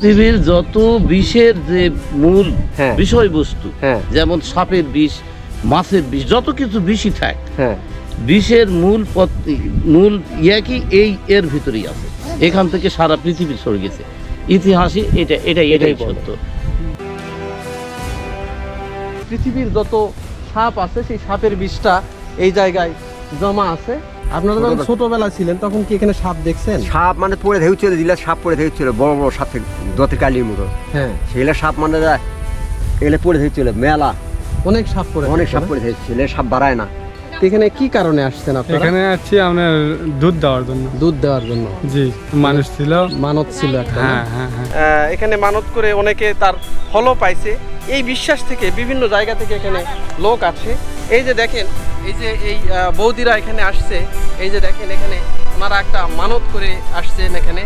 পৃথিবীর যত বিষের যে মূল হ্যাঁ। বিষয়বস্তু হ্যাঁ। যেমন সাপের বিষ মাছের বিষ যত কিছু বিষই থাক হ্যাঁ বিষের মূল মূল ইয়া কি এই এর ভিতরেই আছে এখান থেকে সারা পৃথিবী ছড়ে গেছে ইতিহাসে এটা এটা এটাই বলে। সত্য পৃথিবীর যত সাপ আছে সেই সাপের বিষটা এই জায়গায় জমা আছে আপনারা যখন ছোটবেলা- ছিলেন তখন কি এখানে সাপ দেখছেন? সাপ মানে পড়ে ধেউছিল দিলে সাপ পড়ে ধেউছিল বড় বড় সাপ দতের কালির মতো। হ্যাঁ। সেগুলো সাপ মানে এগুলো পড়ে ধেউছিল মেলা। অনেক সাপ পড়ে অনেক সাপ পড়ে ধেউছিল সাপ বাড়ায় না। এখানে কি কারণে আসছেন আপনারা? এখানে আছি আপনার দুধ দেওয়ার জন্য। দুধ দেওয়ার জন্য। জি মানুষ ছিল। মানত ছিল একটা হ্যাঁ হ্যাঁ হ্যাঁ। এখানে মানত করে অনেকে তার ফলও পাইছে। এই বিশ্বাস থেকে বিভিন্ন জায়গা থেকে এখানে লোক আছে। এই যে দেখেন, এই যে এই বৌদিরা এখানে আসছে, এই যে দেখেন এখানে ওনারা একটা মানত করে আসছেন এখানে।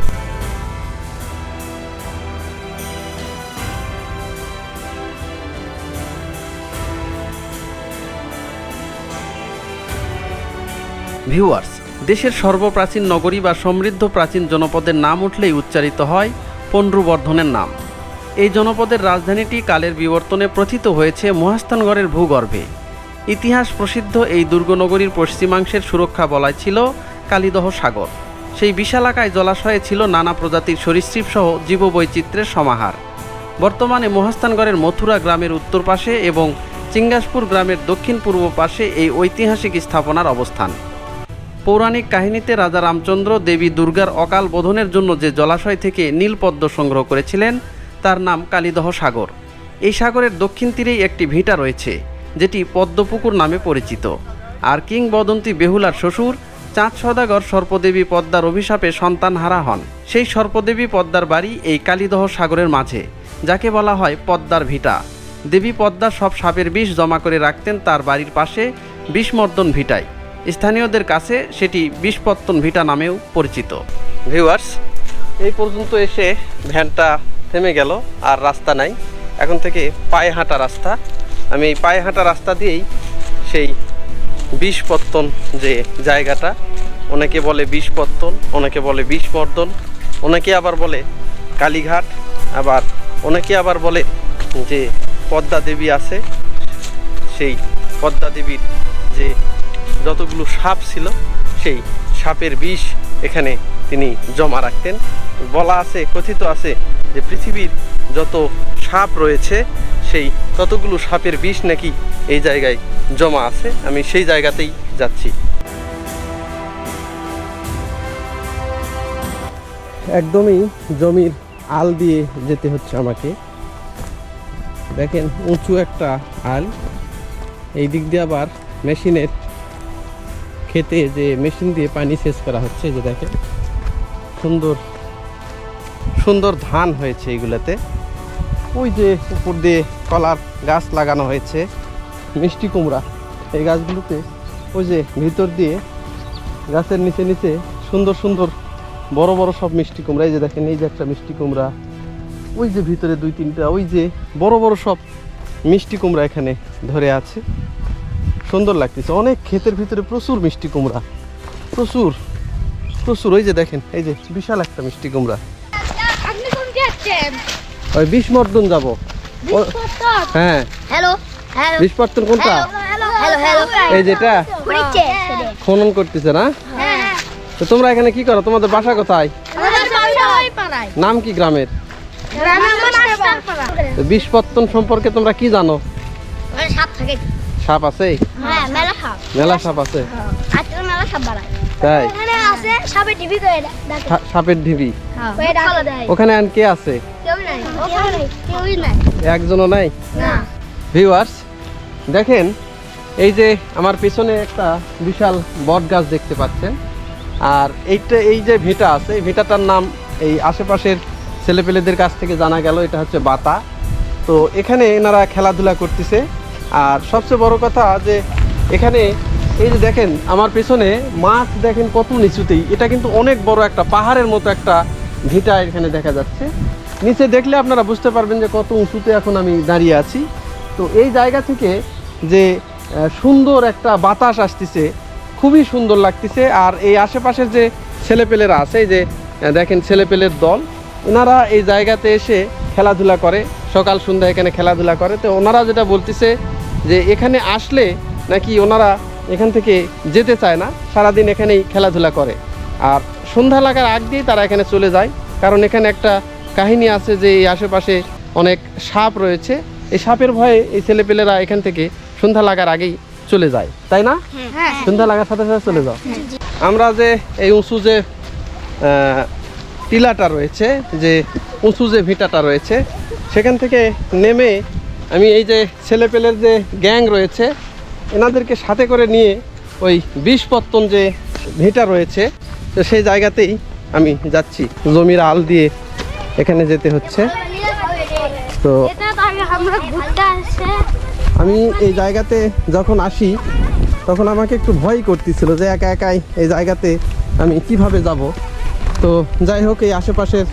ভিউয়ার্স দেশের সর্বপ্রাচীন নগরী বা সমৃদ্ধ প্রাচীন জনপদের নাম উঠলেই উচ্চারিত হয় পণ্ড্রবর্ধনের নাম। এই জনপদের রাজধানীটি কালের বিবর্তনে প্রথিত হয়েছে মহাস্থানগড়ের ভূগর্ভে। ইতিহাস প্রসিদ্ধ এই দুর্গনগরীর পশ্চিমাংশের সুরক্ষা বলায় ছিল কালিদহ সাগর। সেই বিশালাকায় জলাশয়ে ছিল নানা প্রজাতির সরীসৃপ সহ জীববৈচিত্র্যের সমাহার। বর্তমানে মহাস্থানগড়ের মথুরা গ্রামের উত্তর পাশে এবং চিঙ্গাসপুর গ্রামের দক্ষিণ পূর্ব পাশে এই ঐতিহাসিক স্থাপনার অবস্থান। পৌরাণিক কাহিনীতে রাজা রামচন্দ্র দেবী দুর্গার অকাল বোধনের জন্য যে জলাশয় থেকে নীলপদ্ম সংগ্রহ করেছিলেন, তার নাম কালিদহ সাগর। এই সাগরের দক্ষিণ তীরেই একটি ভিটা রয়েছে। যেটি পদ্মপুকুর নামে পরিচিত। আর কিংবদন্তি বেহুলার শ্বশুর চাঁদ সদাগর সর্পদেবী পদ্মার অভিশাপে সন্তান হারা হন। সেই সর্পদেবী পদ্মার বাড়ি এই কালীদহ সাগরের মাঝে, যাকে বলা হয় পদ্মার ভিটা। দেবী পদ্মা সব সাপের বিষ জমা করে রাখতেন তার বাড়ির পাশে বিষমর্দন ভিটায়। স্থানীয়দের কাছে সেটি বিষপত্তন ভিটা নামেও পরিচিত। ভিউয়ার্স, এই পর্যন্ত এসে ভ্যানটা থেমে গেল আর রাস্তা নাই। এখন থেকে পায়ে হাঁটা রাস্তা। আমি এই পায়ে হাঁটা রাস্তা দিয়েই সেই বিষপত্তন যে জায়গাটা, অনেকে বলে বিষপত্তন অনেকে বলে বিষমর্দন অনেকে আবার বলে কালীঘাট, আবার অনেকে আবার বলে যে পদ্মা দেবী আছে, সেই পদ্মা দেবীর যে যতগুলো সাপ ছিল, সেই সাপের বিষ এখানে তিনি জমা রাখতেন। বলা আছে, কথিত আছে যে পৃথিবীর যত সাপ রয়েছে, সেই ততগুলো সাপের বিষ নাকি এই জায়গায় জমা আছে? আমি সেই জায়গাতেই যাচ্ছি। একদমই জমির আল দিয়ে যেতে হচ্ছে আমাকে। দেখেন, উঁচু একটা আল। এই দিক দিয়ে আবার মেশিনের খেতে যে মেশিন দিয়ে পানি সেচ করা হচ্ছে যে দেখেন, সুন্দর সুন্দর ধান হয়েছে এইগুলোতে ওই যে উপর দিয়ে কলার গাছ লাগানো হয়েছে, মিষ্টি কুমড়া। এই গাছগুলোতে ওই যে ভিতর দিয়ে গাছের নিচে নিচে সুন্দর সুন্দর বড় বড় সব মিষ্টি কুমড়া। এই যে দেখেন, এই যে একটা মিষ্টি কুমড়া। ওই যে ভিতরে দুই তিনটা, ওই যে বড় বড় সব মিষ্টি কুমড়া এখানে ধরে আছে। সুন্দর লাগতেছে। অনেক ক্ষেতের ভিতরে প্রচুর মিষ্টি কুমড়া। প্রচুর প্রচুর। ওই যে দেখেন, এই যে বিশাল একটা মিষ্টি কুমড়া। ওই বিষ্মর্দন যাব। হ্যাঁ। হ্যালো? হ্যালো? বিষ্পর্দন কোনটা? হ্যালো হ্যালো হ্যালো এই যেটা? খনন করতেছে না? হ্যাঁ তো তোমরা এখানে কি করো? তোমাদের বাসা কোথায়? নাম কি গ্রামের? বিষপত্তন সম্পর্কে তোমরা কি জানো? সাপ থাকে। সাপ আছে? হ্যাঁ মেলা সাপ। মেলা সাপ আছে? তাই? সাপের ঢিবি হয়ে। ওখানে আর কে আছে? একজনও নাই? ভিউয়ার্স দেখেন এই যে আমার পিছনে একটা বিশাল বট গাছ দেখতে পাচ্ছেন। আর এইটা এই যে ভিটা আছে এই ভিটাটার নাম এই আশেপাশের ছেলেপেলেদের কাছ থেকে জানা গেল এটা হচ্ছে বাতা। তো এখানে এনারা খেলাধুলা করতেছে। আর সবচেয়ে বড় কথা যে এখানে এই যে দেখেন আমার পেছনে মাছ দেখেন কত নিচুতেই। এটা কিন্তু অনেক বড় একটা পাহাড়ের মতো একটা ভিটা এখানে দেখা যাচ্ছে। নিচে দেখলে আপনারা বুঝতে পারবেন যে কত উঁচুতে এখন আমি দাঁড়িয়ে আছি। তো এই জায়গা থেকে যে সুন্দর একটা বাতাস আসতেছে, খুবই সুন্দর লাগতেছে। আর এই আশেপাশের যে ছেলেপেলেরা আছে যে দেখেন ছেলেপেলের দল, ওনারা এই জায়গাতে এসে খেলাধুলা করে। সকাল সন্ধ্যা এখানে খেলাধুলা করে। তো ওনারা যেটা বলতেছে যে, এখানে আসলে নাকি ওনারা এখান থেকে যেতে চায় না, সারাদিন এখানেই খেলাধুলা করে। আর সন্ধ্যা লাগার আগ দিয়েই তারা এখানে চলে যায়। কারণ এখানে একটা কাহিনী আছে যে এই আশেপাশে অনেক সাপ রয়েছে। এই সাপের ভয়ে এই ছেলেপেলেরা এখান থেকে সন্ধ্যা লাগার আগেই চলে যায়। তাই না? হ্যাঁ। সন্ধ্যা লাগার সাথে সাথে চলে যাও। আমরা যে এই উঁচু যে টিলাটা রয়েছে যে উঁচু যে ভিটাটা রয়েছে সেখান থেকে নেমে আমি এই যে ছেলেপেলের যে গ্যাং রয়েছে এনাদেরকে সাথে করে নিয়ে ওই বিষপত্তন যে ভিটা রয়েছে তো সেই জায়গাতেই আমি যাচ্ছি। জমির আল দিয়ে এখানে যেতে হচ্ছে। তো আমি এই জায়গাতে যখন আসি, তখন আমাকে একটু ভয় করতেছিল যে একা একাই এই জায়গাতে আমি কীভাবে যাব। তো যাই হোক, এই আশেপাশের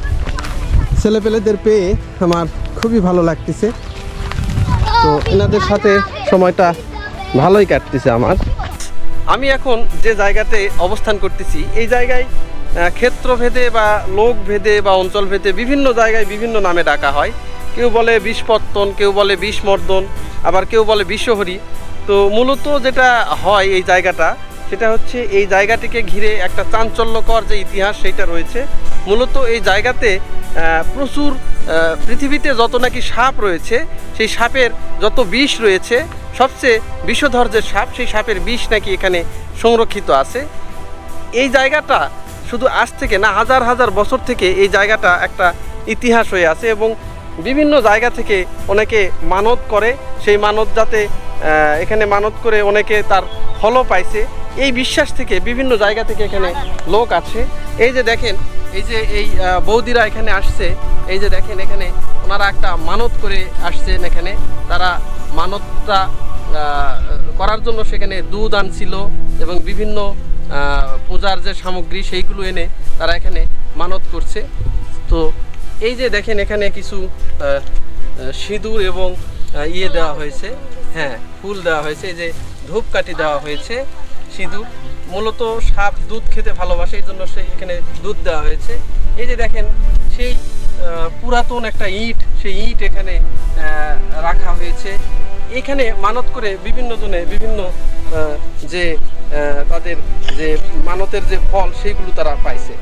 ছেলেপেলেদের পেয়ে আমার খুবই ভালো লাগতেছে। তো এনাদের সাথে সময়টা ভালোই কাটতেছে আমার। আমি এখন যে জায়গাতে অবস্থান করতেছি, এই জায়গায় ক্ষেত্রভেদে বা লোক ভেদে বা অঞ্চল ভেদে বিভিন্ন জায়গায় বিভিন্ন নামে ডাকা হয়। কেউ বলে বিষপত্তন, কেউ বলে বিষমর্দন, আবার কেউ বলে বিশ্বহরি তো মূলত যেটা হয় এই জায়গাটা, সেটা হচ্ছে এই জায়গাটিকে ঘিরে একটা চাঞ্চল্যকর যে ইতিহাস সেইটা রয়েছে। মূলত এই জায়গাতে প্রচুর পৃথিবীতে যত নাকি সাপ রয়েছে, সেই সাপের যত বিষ রয়েছে, সবচেয়ে বিষধর যে সাপ, সেই সাপের বিষ নাকি এখানে সংরক্ষিত আছে। এই জায়গাটা শুধু আজ থেকে না, হাজার হাজার বছর থেকে এই জায়গাটা একটা ইতিহাস হয়ে আছে এবং বিভিন্ন জায়গা থেকে অনেকে মানত করে, সেই মানত যাতে এখানে মানত করে অনেকে তার ফলও পাইছে। এই বিশ্বাস থেকে বিভিন্ন জায়গা থেকে এখানে লোক আছে। এই যে দেখেন, এই যে এই বৌদিরা এখানে আসছে, এই যে দেখেন এখানে ওনারা একটা মানত করে আসছেন এখানে। তারা মানতটা করার জন্য সেখানে দুধ আনছিল এবং বিভিন্ন পূজার যে সামগ্রী সেইগুলো এনে তারা এখানে মানত করছে। তো এই যে দেখেন এখানে কিছু সিঁদুর এবং ইয়ে দেওয়া হয়েছে। হ্যাঁ ফুল দেওয়া হয়েছে। এই যে ধূপকাঠি দেওয়া হয়েছে, সিঁদুর। মূলত সাপ দুধ খেতে ভালোবাসে, এই জন্য সে এখানে দুধ দেওয়া হয়েছে। এই যে দেখেন, সেই পুরাতন একটা ইট, সেই ইট এখানে রাখা হয়েছে। এখানে মানত করে বিভিন্ন জনে বিভিন্ন যে তাদের যে মানতের যে ফল সেইগুলো তারা পাইছে।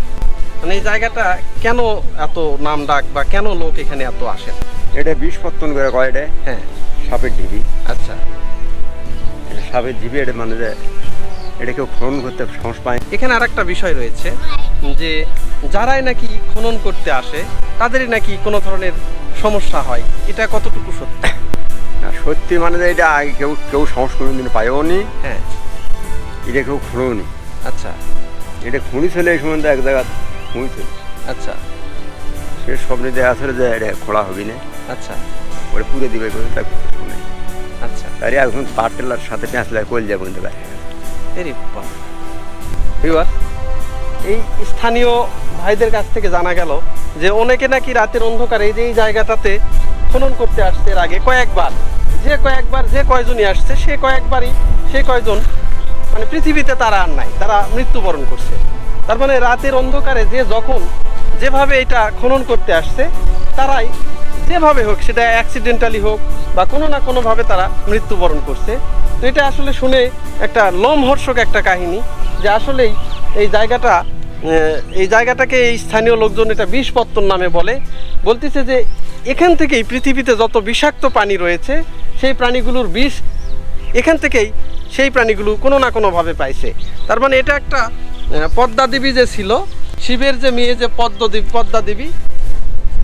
মানে এই জায়গাটা কেন এত নাম ডাক বা কেন লোক এখানে এত আসে? এটা বিষ পত্তন করে কয় এটা? হ্যাঁ। সাপের ঢিবি। আচ্ছা। এটা সাপের ঢিবি এটা মানে যে এটা কেউ খনন করতে সাহস পায় এখানে আর একটা বিষয় রয়েছে যে যারাই নাকি খনন করতে আসে তাদেরই নাকি কোনো ধরনের সমস্যা হয়। এটা কতটুকু সত্য? না সত্যি মানে এটা আগে কেউ কেউ সাহস কোনোদিন পায়ও নি। হ্যাঁ। এটা কেউ খুঁড়েও নি। আচ্ছা। এটা খুঁড়ি ছিল এই সম্বন্ধে এক জায়গা খুঁড়ি ছিল। আচ্ছা। সে স্বপ্নে দেখা ছিল যে এটা খোলা হবে না। আচ্ছা। ওটা পুড়ে দিবে করে তাই আচ্ছা। তারই এখন পাটেলার সাথে পেঁচলে কল যাব কিন্তু ভেরি এই স্থানীয় ভাইদের কাছ থেকে জানা গেল যে অনেকে নাকি রাতের অন্ধকারে এই যে এই জায়গাটাতে খনন করতে আসছে এর আগে কয়েকবার। যে কয়েকবার যে কয়জনই আসছে, সে কয়েকবারই, সে কয়জন মানে পৃথিবীতে তারা আর নাই, তারা মৃত্যুবরণ করছে। তার মানে রাতের অন্ধকারে যে যখন যেভাবে এটা খনন করতে আসছে, তারাই যেভাবে হোক, সেটা অ্যাক্সিডেন্টালি হোক বা কোনো না কোনোভাবে তারা মৃত্যুবরণ করছে। তো এটা আসলে শুনে একটা লোমহর্ষক একটা কাহিনী যে আসলেই এই জায়গাটা এই জায়গাটাকে এই স্থানীয় লোকজন এটা বিষপত্তন নামে বলে। বলতেছে যে এখান থেকেই পৃথিবীতে যত বিষাক্ত প্রাণী রয়েছে, সেই প্রাণীগুলোর বিষ এখান থেকেই সেই প্রাণীগুলো কোনো না কোনোভাবে পাইছে। তার মানে এটা একটা পদ্মা দেবী যে ছিল, শিবের যে মেয়ে যে পদ্ম দেবী, পদ্মা দেবী,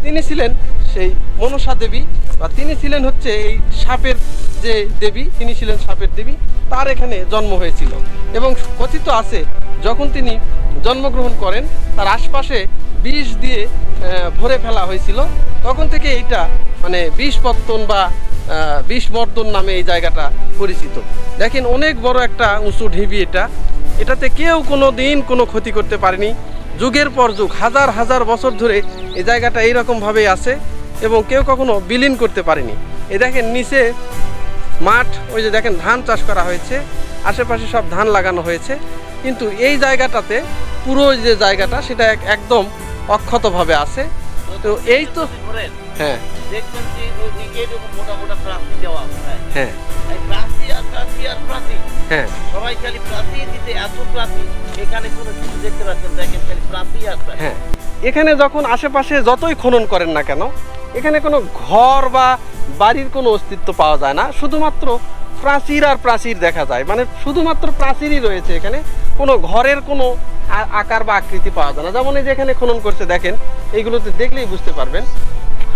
তিনি ছিলেন সেই মনসা দেবী বা তিনি ছিলেন হচ্ছে এই সাপের যে দেবী, তিনি ছিলেন সাপের দেবী, তার এখানে জন্ম হয়েছিল। এবং কথিত আছে যখন তিনি জন্মগ্রহণ করেন তার আশপাশে বিষ দিয়ে ভরে ফেলা হয়েছিল। তখন থেকে এইটা মানে বিষ বিষপত্তন বা আহ, বিষমর্দন নামে এই জায়গাটা পরিচিত। দেখেন অনেক বড় একটা উঁচু ঢিবি এটা। এটাতে কেউ কোনো দিন কোনো ক্ষতি করতে পারেনি। যুগের পর যুগ হাজার হাজার বছর ধরে এই জায়গাটা এইরকমভাবেই আছে এবং কেউ কখনো বিলীন করতে পারেনি। এই দেখেন নিচে মাঠ ওই যে দেখেন ধান চাষ করা হয়েছে। আশেপাশে সব ধান লাগানো হয়েছে। কিন্তু এই জায়গাটাতে পুরো যে জায়গাটা, সেটা এক- একদম অক্ষতভাবে আছে। তো এই তো হ্যাঁ। দেওয়া হয়। হ্যাঁ। সবাই হ্যাঁ। এখানে যখন আশেপাশে যতই খনন করেন না কেন, এখানে কোনো ঘর বা বাড়ির কোনো অস্তিত্ব পাওয়া যায় না। শুধুমাত্র প্রাচীর আর প্রাচীর দেখা যায়। মানে শুধুমাত্র প্রাচীরই রয়েছে এখানে। কোনো ঘরের কোনো আকার বা আকৃতি পাওয়া যায় না। যেমন এই যে এখানে খনন করছে দেখেন এইগুলোতে দেখলেই বুঝতে পারবেন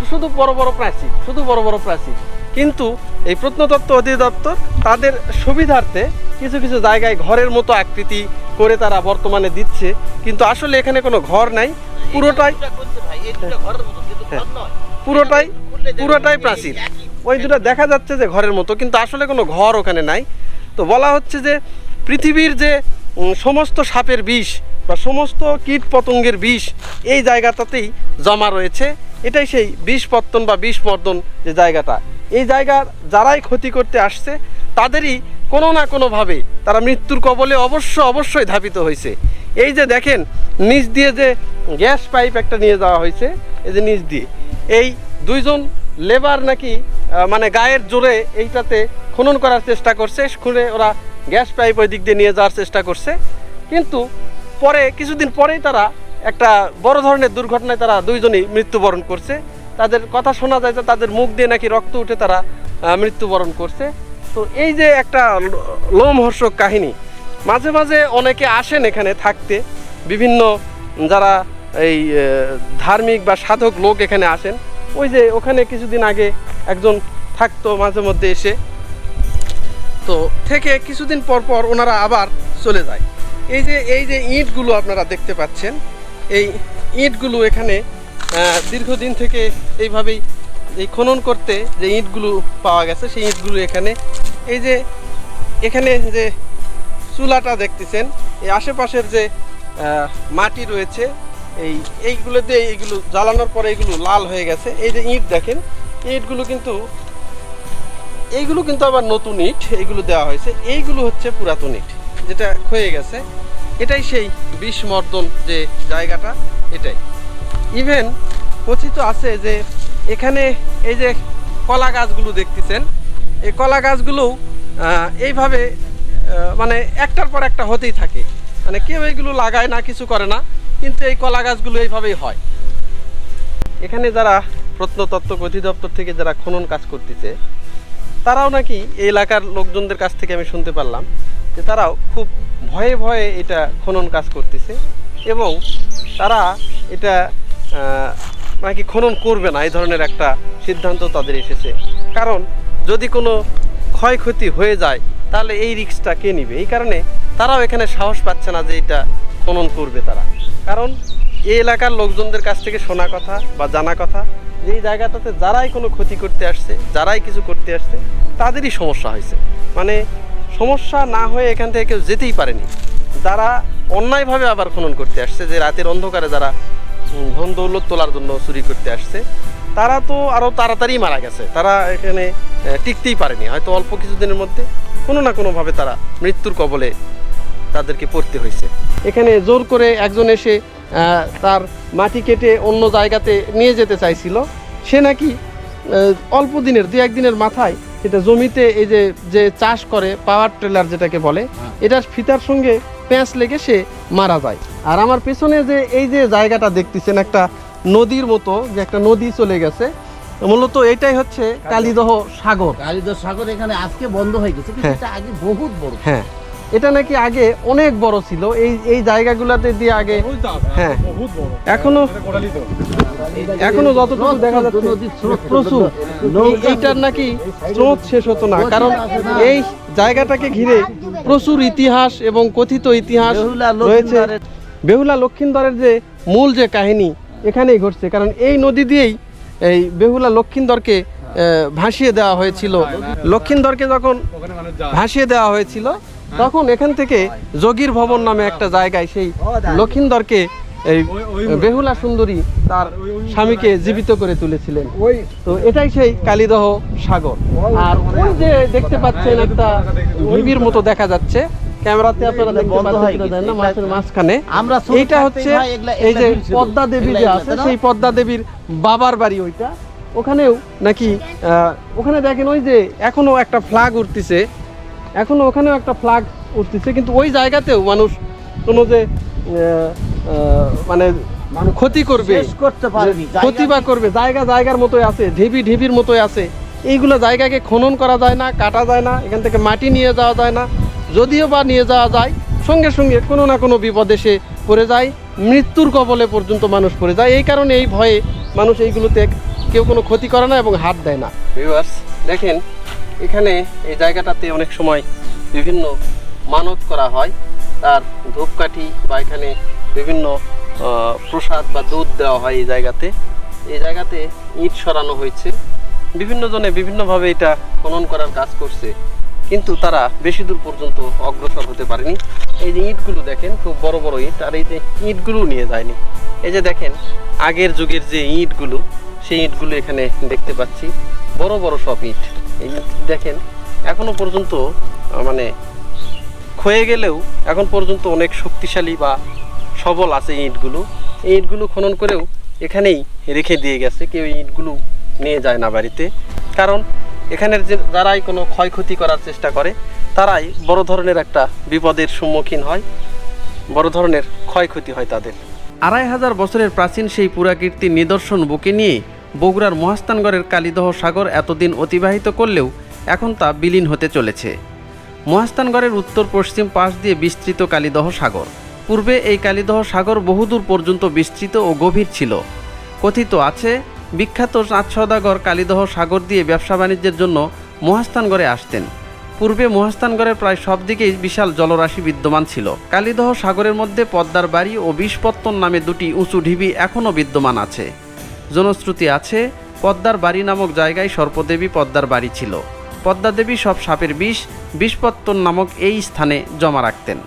শুধু বড় বড় প্রাচীর শুধু বড় বড় প্রাচীর। কিন্তু এই প্রত্নতত্ত্ব অধিদপ্তর তাদের সুবিধার্থে কিছু কিছু জায়গায় ঘরের মতো আকৃতি করে তারা বর্তমানে দিচ্ছে। কিন্তু আসলে এখানে কোনো ঘর নাই পুরোটাই নয়। পুরোটাই পুরোটাই প্রাচীর। ওই দুটো দেখা যাচ্ছে যে ঘরের মতো কিন্তু আসলে কোনো ঘর ওখানে নাই। তো বলা হচ্ছে যে পৃথিবীর যে সমস্ত সাপের বিষ বা সমস্ত কীট পতঙ্গের বিষ এই জায়গাটাতেই জমা রয়েছে। এটাই সেই বিষ পত্তন বা বিষ মর্দন যে জায়গাটা। এই জায়গার যারাই ক্ষতি করতে আসছে, তাদেরই কোনো না কোনোভাবে তারা মৃত্যুর কবলে অবশ্য অবশ্যই ধাবিত হয়েছে। এই যে দেখেন, নিচ দিয়ে যে গ্যাস পাইপ একটা নিয়ে যাওয়া হয়েছে, এই যে নিচ দিয়ে। এই দুইজন লেবার নাকি মানে গায়ের জোরে এইটাতে খনন করার চেষ্টা করছে, খুলে ওরা গ্যাস পাইপ ওই দিক দিয়ে নিয়ে যাওয়ার চেষ্টা করছে। কিন্তু পরে, কিছুদিন পরেই তারা একটা বড় ধরনের দুর্ঘটনায় তারা দুইজনই মৃত্যুবরণ করছে। তাদের কথা শোনা যায় যে তাদের মুখ দিয়ে নাকি রক্ত উঠে তারা মৃত্যুবরণ করছে। তো এই যে একটা লোমহর্ষক কাহিনী, মাঝে মাঝে অনেকে আসেন এখানে থাকতে। বিভিন্ন যারা এই ধার্মিক বা সাধক লোক এখানে আসেন। ওই যে ওখানে কিছুদিন আগে একজন থাকতো মাঝে মধ্যে এসে। তো থেকে কিছুদিন পর পর ওনারা আবার চলে যায়। এই যে এই যে ইঁটগুলো আপনারা দেখতে পাচ্ছেন, এই ইঁটগুলো এখানে দীর্ঘদিন থেকে এইভাবেই এই খনন করতে যে ইঁটগুলো পাওয়া গেছে, সেই ইঁটগুলো এখানে, এই যে এখানে যে চুলাটা দেখতেছেন, এই আশেপাশের যে মাটি রয়েছে, এই এইগুলোতে এইগুলো জ্বালানোর পরে এইগুলো লাল হয়ে গেছে। এই যে ইঁট দেখেন, ইঁটগুলো কিন্তু এইগুলো কিন্তু আবার নতুন ইট, এইগুলো দেওয়া হয়েছে। এইগুলো হচ্ছে পুরাতন ইট, যেটা ক্ষয়ে গেছে। এটাই সেই বিষমর্দন যে জায়গাটা, এটাই। ইভেন কথিত আছে যে এখানে এই যে কলা গাছগুলো দেখতেছেন, এই কলা গাছগুলোও এইভাবে মানে একটার পর একটা হতেই থাকে। মানে কেউ এইগুলো লাগায় না, কিছু করে না, কিন্তু এই কলা গাছগুলো এইভাবেই হয়। এখানে যারা প্রত্নতত্ত্ব অধিদপ্তর থেকে যারা খনন কাজ করতেছে তারাও নাকি এই এলাকার লোকজনদের কাছ থেকে আমি শুনতে পারলাম যে তারাও খুব ভয়ে ভয়ে এটা খনন কাজ করতেছে এবং তারা এটা নাকি খনন করবে না, এই ধরনের একটা সিদ্ধান্ত তাদের এসেছে। কারণ যদি কোনো ক্ষয়ক্ষতি হয়ে যায়, তাহলে এই রিস্কটা কে নিবে? এই কারণে তারাও এখানে সাহস পাচ্ছে না যে এটা খনন করবে তারা। কারণ এই এলাকার লোকজনদের কাছ থেকে শোনা কথা বা জানা কথা যে এই জায়গাটাতে যারাই কোনো ক্ষতি করতে আসছে, যারাই কিছু করতে আসছে, তাদেরই সমস্যা হয়েছে। মানে সমস্যা না হয়ে এখান থেকে কেউ যেতেই পারেনি। যারা অন্যায়ভাবে আবার খনন করতে আসছে, যে রাতের অন্ধকারে যারা ধন দৌলত তোলার জন্য চুরি করতে আসছে, তারা তো আরও তাড়াতাড়ি মারা গেছে। তারা এখানে টিকতেই পারেনি। হয়তো অল্প কিছুদিনের মধ্যে কোনো না কোনোভাবে তারা মৃত্যুর কবলে তাদেরকে পড়তে হয়েছে। এখানে জোর করে একজন এসে তার মাটি কেটে অন্য জায়গাতে নিয়ে যেতে চাইছিল। সে নাকি অল্প দিনের দু একদিনের মাথায় সেটা জমিতে এই যে যে চাষ করে পাওয়ার ট্রেলার যেটাকে বলে এটার ফিতার সঙ্গে প্যাঁচ লেগে সে মারা যায়। আর আমার পেছনে যে এই যে জায়গাটা দেখতেছেন একটা নদীর মতো যে একটা নদী চলে গেছে মূলত এটাই হচ্ছে কালীদহ সাগর। কালিদাস সাগর এখানে আজকে বন্ধ হয়ে গেছে কিন্তু হ্যাঁ। এটা আগে বহুত বড়। হ্যাঁ। এটা নাকি আগে অনেক বড় ছিল। এই এই জায়গাগুলোতে দিয়ে আগে হ্যাঁ। এখনও এখনও যতটুকু দেখা যাচ্ছে প্রচুর। এইটার নাকি স্রোত শেষ হতো না। কারণ এই জায়গাটাকে ঘিরে প্রচুর ইতিহাস এবং কথিত ইতিহাস বেহুলা রয়েছে। বেহুলা লক্ষিন্দরের যে মূল যে কাহিনী এখানেই ঘটছে। কারণ এই নদী দিয়েই এই বেহুলা লক্ষিন্দরকে ভাসিয়ে দেওয়া হয়েছিল। লক্ষিন্দরকে যখন ভাসিয়ে দেওয়া হয়েছিল তখন এখান থেকে যোগীর ভবন নামে একটা জায়গায় সেই লক্ষিন্দরকে এই বেহুলা সুন্দরী তার স্বামীকে জীবিত করে তুলেছিলেন। তো এটাই সেই কালীদহ সাগর। আর ওই যে দেখতে পাচ্ছেন একটা ঢিবির মতো দেখা যাচ্ছে। ক্যামেরাতে আপনারা দেখতে পাচ্ছেন না মাছের মাঝখানে। আমরা এইটা হচ্ছে এই যে পদ্মা দেবী যে আছে সেই পদ্মা দেবীর বাবার বাড়ি ওইটা। ওখানেও নাকি আহ, ওখানে দেখেন ওই যে এখনও একটা ফ্লাগ উঠতেছে। এখনও ওখানেও একটা ফ্লাগ উঠতেছে কিন্তু ওই জায়গাতেও মানুষ কোনো যে মানে ক্ষতি করবে। ক্ষতি বা করবে জায়গা জায়গার মতোই আছে ঢিবি ঢিবির মতোই আছে। এইগুলো জায়গাকে খনন করা যায় না কাটা যায় না এখান থেকে মাটি নিয়ে যাওয়া যায় না। যদিও বা নিয়ে যাওয়া যায় সঙ্গে সঙ্গে কোনো না কোনো বিপদে সে পড়ে যায় মৃত্যুর কবলে পর্যন্ত মানুষ পড়ে যায়। এই কারণে এই ভয়ে মানুষ এইগুলোতে কেউ কোনো ক্ষতি করে না এবং হাত দেয় না। ভিউয়ার্স দেখেন এখানে এই জায়গাটাতে অনেক সময় বিভিন্ন মানত করা হয়। তার ধূপকাঠি বা এখানে বিভিন্ন প্রসাদ বা দুধ দেওয়া হয় এই জায়গাতে। এই জায়গাতে ইট সরানো হয়েছে। বিভিন্ন জনে বিভিন্নভাবে এটা খনন করার কাজ করছে। কিন্তু তারা বেশি দূর পর্যন্ত অগ্রসর হতে পারেনি। এই যে ইটগুলো দেখেন, খুব বড় বড় ইট। আর এই যে ইটগুলো নিয়ে যায়নি। এই যে দেখেন, আগের যুগের যে ইটগুলো, সেই ইটগুলো এখানে দেখতে পাচ্ছি। বড় বড় সব ইট। এই দেখেন, এখনও পর্যন্ত মানে ক্ষয়ে গেলেও এখন পর্যন্ত অনেক শক্তিশালী বা সবল আছে ইটগুলো। এই ইটগুলো খনন করেও এখানেই রেখে দিয়ে গেছে, কেউ ইটগুলো নিয়ে যায় না বাড়িতে। কারণ এখানের যে, যারাই কোনো ক্ষয়ক্ষতি করার চেষ্টা করে, তারাই বড় ধরনের একটা বিপদের সম্মুখীন হয়, বড় ধরনের ক্ষয়ক্ষতি হয় তাদের। আড়াই হাজার বছরের প্রাচীন সেই পুরাকীর্তির নিদর্শন বুকে নিয়ে বগুড়ার মহাস্থানগড়ের কালীদহ সাগর এতদিন অতিবাহিত করলেও এখন তা বিলীন হতে চলেছে। মহাস্থানগড়ের উত্তর পশ্চিম পাশ দিয়ে বিস্তৃত কালীদহ সাগর। পূর্বে এই কালীদহ সাগর বহুদূর পর্যন্ত বিস্তৃত ও গভীর ছিল। কথিত আছে, বিখ্যাত চাঁদ সওদাগর কালীদহ সাগর দিয়ে ব্যবসা বাণিজ্যের জন্য মহাস্থানগড়ে আসতেন। পূর্বে মহাস্থানগড়ের প্রায় সব দিকেই বিশাল জলরাশি বিদ্যমান ছিল। কালীদহ সাগরের মধ্যে পদ্মার বাড়ি ও বিষপত্তন নামে দুটি উঁচু ঢিবি এখনও বিদ্যমান আছে। জনশ্রুতি আছে, পদ্মার বাড়ি নামক জায়গায় সর্পদেবী পদ্মার বাড়ি ছিল। পদ্মাদেবী সব সাপের বিষ, বিষপত্তন নামক এই স্থানে জমা রাখতেন।